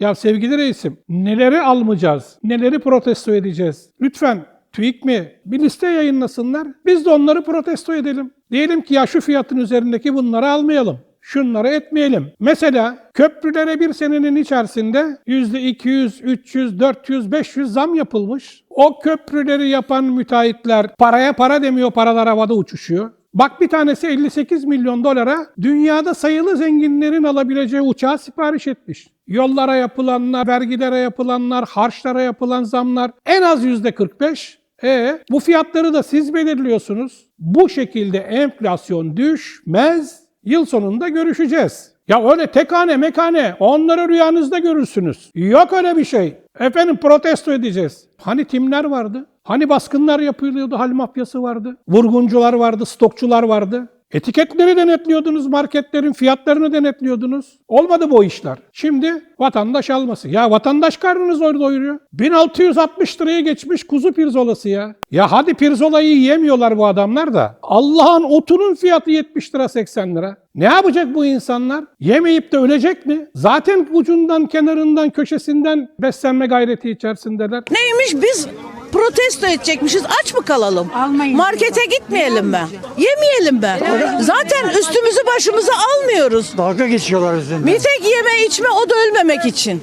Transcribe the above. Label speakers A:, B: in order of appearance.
A: Ya sevgili reisim, neleri almayacağız, neleri protesto edeceğiz? Lütfen TÜİK mi bir liste yayınlasınlar, biz de onları protesto edelim. Diyelim ki ya şu fiyatın üzerindeki bunları almayalım. Şunları etmeyelim. Mesela köprülere bir senenin içerisinde %200, 300, 400, 500 zam yapılmış. O köprüleri yapan müteahhitler paraya para demiyor, paralar havada uçuşuyor. Bak bir tanesi 58 milyon dolara dünyada sayılı zenginlerin alabileceği uçağı sipariş etmiş. Yollara yapılanlar, vergilere yapılanlar, harçlara yapılan zamlar en az yüzde 45. E bu fiyatları da siz belirliyorsunuz. Bu şekilde enflasyon düşmez. Yıl sonunda görüşeceğiz. Ya öyle tekane mekane onları rüyanızda görürsünüz. Yok öyle bir şey. Efendim protesto edeceğiz. Hani timler vardı? Hani baskınlar yapılıyordu, hal mafyası vardı. Vurguncular vardı, stokçular vardı. Etiketleri denetliyordunuz, marketlerin fiyatlarını denetliyordunuz. Olmadı bu işler. Şimdi vatandaş alması. Ya vatandaş karnınız orada doyuruyor. 1660 liraya geçmiş kuzu pirzolası ya. Ya hadi pirzolayı yemiyorlar bu adamlar da. Allah'ın otunun fiyatı 70 lira 80 lira. Ne yapacak bu insanlar? Yemeyip de ölecek mi? Zaten ucundan, kenarından, köşesinden beslenme gayreti içerisindeler.
B: Neymiş biz protesto edecekmişiz. Aç mı kalalım?
C: Almayın
B: Markete gitmeyelim mi? Yemeyelim mi? Zaten üstümüzü başımızı almıyoruz.
D: Dalga geçiyorlar üzerinde.
B: Bir tek yeme içme o da ölmemek için.